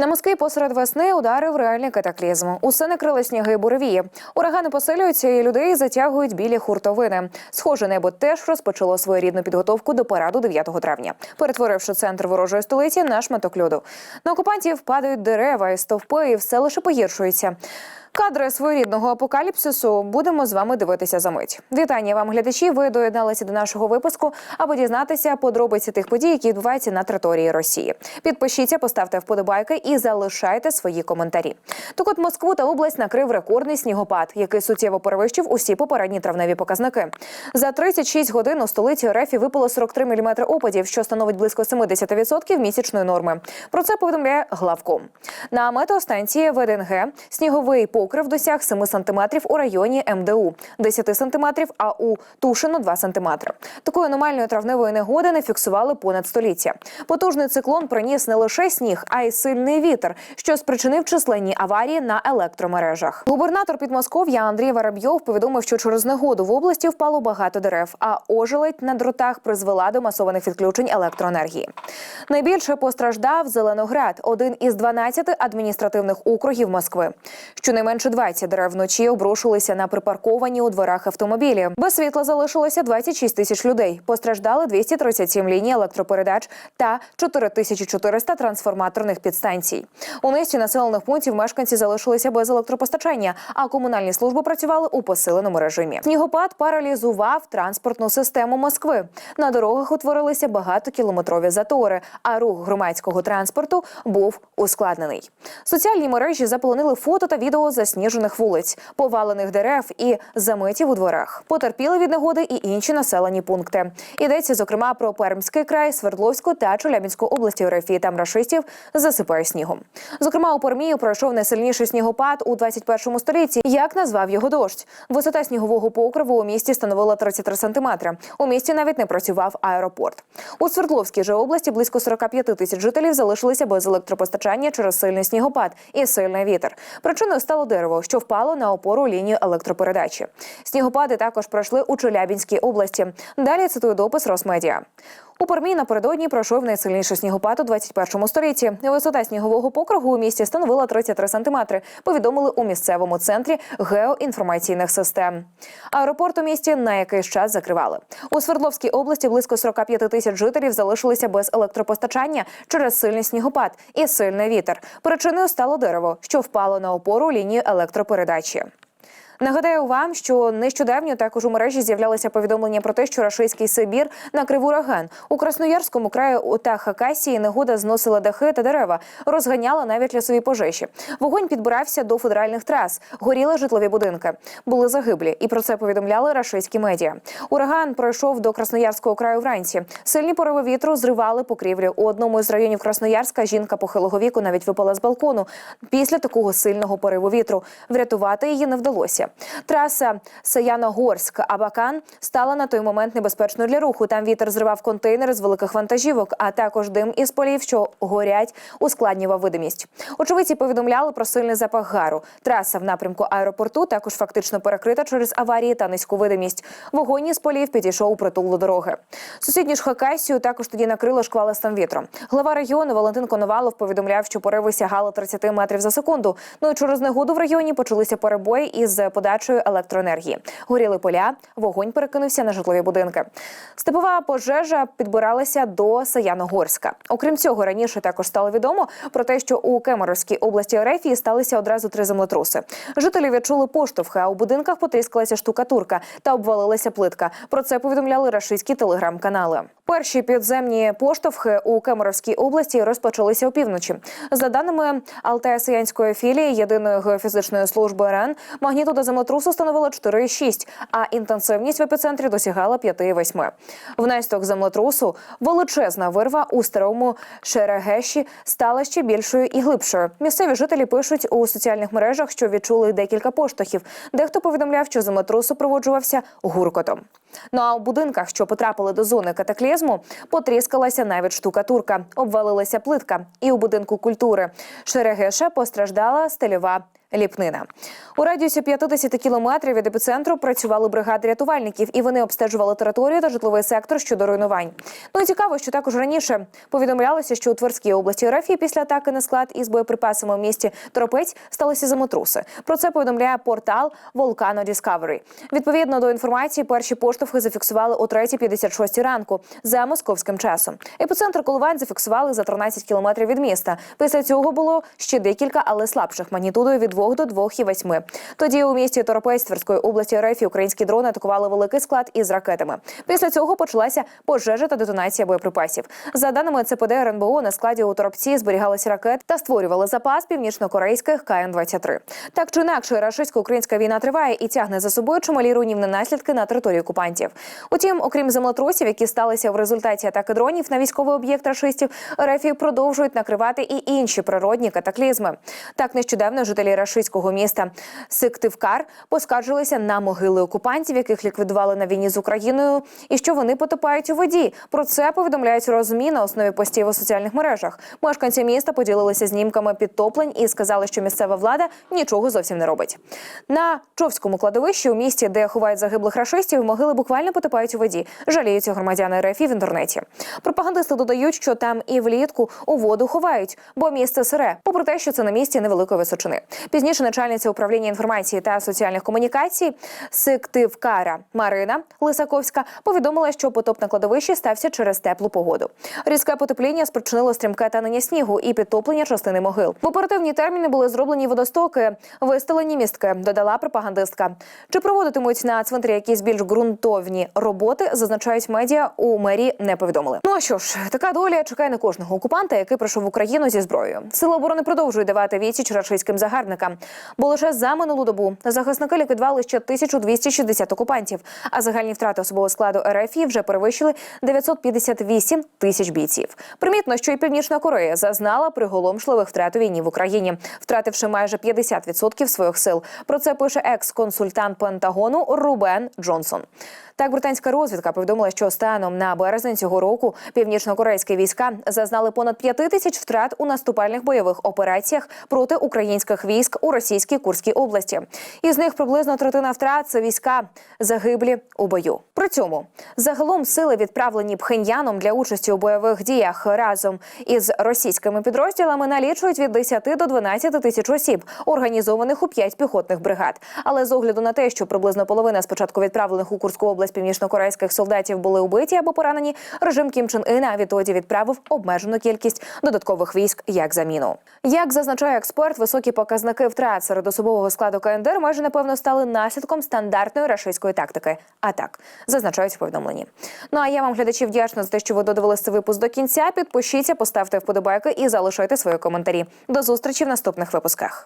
На Москві посеред весни ударив реальний катаклізм. Усе накрили сніги і буревії. Урагани посилюються і людей затягують білі хуртовини. Схоже, небо теж розпочало своєрідну підготовку до параду 9 травня, перетворивши центр ворожої столиці на шматок льоду. На окупантів падають дерева і стовпи, і все лише погіршується. Кадри своєрідного апокаліпсису будемо з вами дивитися за мить. Вітання вам, глядачі. Ви доєдналися до нашого випуску, аби дізнатися подробиці тих подій, які відбуваються на території Росії. Підпишіться, поставте вподобайки і залишайте свої коментарі. Так от Москву та область накрив рекордний снігопад, який суттєво перевищив усі попередні травневі показники. За 36 годин у столиці РФ випало 43 мм опадів, що становить близько 70% місячної норми. Про це повідомляє главком. На метеостанції ВДНГ сніговий покрив досяг 7 см у районі МДУ, 10 см, а у Тушино 2 см. Такої аномальної травневої негоди не фіксували понад століття. Потужний циклон приніс не лише сніг, а й сильний вітер, що спричинив численні аварії на електромережах. Губернатор Підмосков'я Андрій Воробйов повідомив, що через негоду в області впало багато дерев, а ожеледь на дротах призвела до масованих відключень електроенергії. Найбільше постраждав Зеленоград, один із 12 адміністративних округів Москви. Щонайменше 20 дерев вночі обрушилися на припарковані у дворах автомобілі. Без світла залишилося 26 тисяч людей. Постраждали 237 ліній електропередач та 4400 трансформаторних підстанцій. У низці населених пунктів мешканці залишилися без електропостачання, а комунальні служби працювали у посиленому режимі. Снігопад паралізував транспортну систему Москви. На дорогах утворилися багатокілометрові затори, а рух громадського транспорту був ускладнений. Соціальні мережі заполонили фото та відео засніжених вулиць, повалених дерев і заметів у дворах. Потерпіли від негоди і інші населені пункти. Йдеться зокрема про Пермський край, Свердловську та Челябінську області РФ. Там рашистів засипає снігом. Зокрема, у Пермію пройшов найсильніший снігопад у 21 столітті. Як назвав його дощ? Висота снігового покриву у місті становила 33 сантиметри. У місті навіть не працював аеропорт. У Свердловській же області близько 45 тисяч жителів залишилися без електропостачання через сильний снігопад і сильний вітер. Причиною стало дерево, що впало на опору лінії електропередачі. Снігопади також пройшли у Челябінській області. Далі цитую допис Росмедіа. У Пермі напередодні пройшов найсильніший снігопад у 21 столітті. Висота снігового покругу у місті становила 33 сантиметри. Повідомили у місцевому центрі геоінформаційних систем. Аеропорт у місті на якийсь час закривали. У Свердловській області близько 45 тисяч жителів залишилися без електропостачання через сильний снігопад і сильний вітер. Причиною стало дерево, що впало на опору лінії електропередачі. Нагадаю вам, що нещодавно також у мережі з'являлися повідомлення про те, що рашистський Сибір накрив ураган у Красноярському краї та Хакасії негода зносила дахи та дерева, розганяла навіть лісові пожежі. Вогонь підбирався до федеральних трас, горіли житлові будинки, були загиблі, і про це повідомляли рашистські медіа. Ураган пройшов до Красноярського краю вранці. Сильні пориви вітру зривали покрівлі. У одному із районів Красноярська жінка похилого віку навіть випала з балкону. Після такого сильного пориву вітру врятувати її не вдалося. Траса Саяно-Горськ Абакан стала на той момент небезпечною для руху. Там вітер зривав контейнери з великих вантажівок, а також дим із полів, що горять, ускладнював видимість. Очевидці повідомляли про сильний запах гару. Траса в напрямку аеропорту також фактично перекрита через аварії та низьку видимість. Вогонь із полів підійшов у притул до дороги. Сусідню ж Хакасію також тоді накрило шквалистим вітром. Глава регіону Валентин Коновалов повідомляв, що пориви сягали 30 метрів за секунду. Ну і через негоду в регіоні почалися перебої із подачею електроенергії. Горіли поля, вогонь перекинувся на житлові будинки. Степова пожежа підбиралася до Саяногорська. Окрім цього, раніше також стало відомо про те, що у Кемеровській області Рефії сталися одразу три землетруси. Жителі відчули поштовхи, а у будинках потріскалася штукатурка та обвалилася плитка. Про це повідомляли рашистські телеграм-канали. Перші підземні поштовхи у Кемеровській області розпочалися опівночі. За даними Алтая-Саянської філії єдиної геофізичної служби РН, магнітуда землетрусу становила 4,6, а інтенсивність в епіцентрі досягала 5,8. Внаслідок землетрусу величезна вирва у старому Шерегеші стала ще більшою і глибшою. Місцеві жителі пишуть у соціальних мережах, що відчули декілька поштовхів. Дехто повідомляв, що землетрус супроводжувався гуркотом. Ну а у будинках, що потрапили до зони катаклізму, потріскалася навіть штукатурка, обвалилася плитка. І у будинку культури Шерегеша постраждала стильова Ліпнина. У радіусі 50 кілометрів від епіцентру працювали бригади рятувальників, і вони обстежували територію та житловий сектор щодо руйнувань. Ну і цікаво, що також раніше повідомлялося, що у Тверській області РФ після атаки на склад із боєприпасами в місті Торопець сталися землетруси. Про це повідомляє портал Volcano Discovery. Відповідно до інформації, перші поштовхи зафіксували о 3.56 ранку за московським часом. Епіцентр коливань зафіксували за 13 кілометрів від міста. Після цього було ще декілька, але слабших магнітудою від 2 до 2,8. Тоді у місті Торопець Тверської області РФ українські дрони атакували великий склад із ракетами. Після цього почалася пожежа та детонація боєприпасів. За даними ЦПД РНБО, на складі у Торопці зберігалися ракети та створювали запас північно-корейських КН-23. Так чи інакше, рашистсько-українська війна триває і тягне за собою чималі руйнівні наслідки на території окупантів. Утім, окрім землетрусів, які сталися в результаті атаки дронів на військовий об'єкт рашистів, РФ продовжують накривати і інші природні катаклізми. Так нещодавно жителі рашистського міста Сиктивкар поскаржилися на могили окупантів, яких ліквідували на війні з Україною, і що вони потопають у воді. Про це повідомляють розмі на основі постів у соціальних мережах. Мешканці міста поділилися знімками підтоплень і сказали, що місцева влада нічого зовсім не робить. На Човському кладовищі у місті, де ховають загиблих рашистів, могили буквально потопають у воді. Жаліються громадяни РФ в інтернеті. Пропагандисти додають, що там і влітку у воду ховають, бо місце сире, попри те, що це на місці невеликої височини. Пізніше начальниця управління інформації та соціальних комунікацій Сиктивкара Марина Лисаковська повідомила, що потоп на кладовищі стався через теплу погоду. Різке потепління спричинило стрімке танення снігу і підтоплення частини могил. В оперативні терміни були зроблені водостоки, вистелені містки. Додала пропагандистка. Чи проводитимуть на цвинтарі якісь більш ґрунтовні роботи? Зазначають медіа у мерії не повідомили. Ну а що ж, така доля чекає на кожного окупанта, який прийшов в Україну зі зброєю. Сили оборони продовжують давати відсіч рашистським загарбникам. Бо лише за минулу добу захисники ліквідували ще 1260 окупантів, а загальні втрати особового складу РФ вже перевищили 958 тисяч бійців. Примітно, що і Північна Корея зазнала приголомшливих втрат у війні в Україні, втративши майже 50% своїх сил. Про це пише екс-консультант Пентагону Рубен Джонсон. Так, британська розвідка повідомила, що станом на березень цього року північно-корейські війська зазнали понад 5 тисяч втрат у наступальних бойових операціях проти українських військ у російській Курській області. Із них приблизно третина втрат це війська загиблі у бою. При цьому загалом сили відправлені Пхеньяном для участі у бойових діях разом із російськими підрозділами налічують від 10 до 12 тисяч осіб, організованих у 5 піхотних бригад. Але з огляду на те, що приблизно половина спочатку відправлених у Курську область північно-корейських солдатів були убиті або поранені, режим Кім Чен Іна відтоді відправив обмежену кількість додаткових військ як заміну. Як зазначає експерт, високі показники втрат серед особового складу КНДР майже напевно стали наслідком стандартної рашистської тактики. А так зазначають в повідомленні. Ну а я вам глядачі вдячна за те, що ви додивилися цей випуск до кінця. Підпишіться, поставте вподобайки і залишайте свої коментарі. До зустрічі в наступних випусках.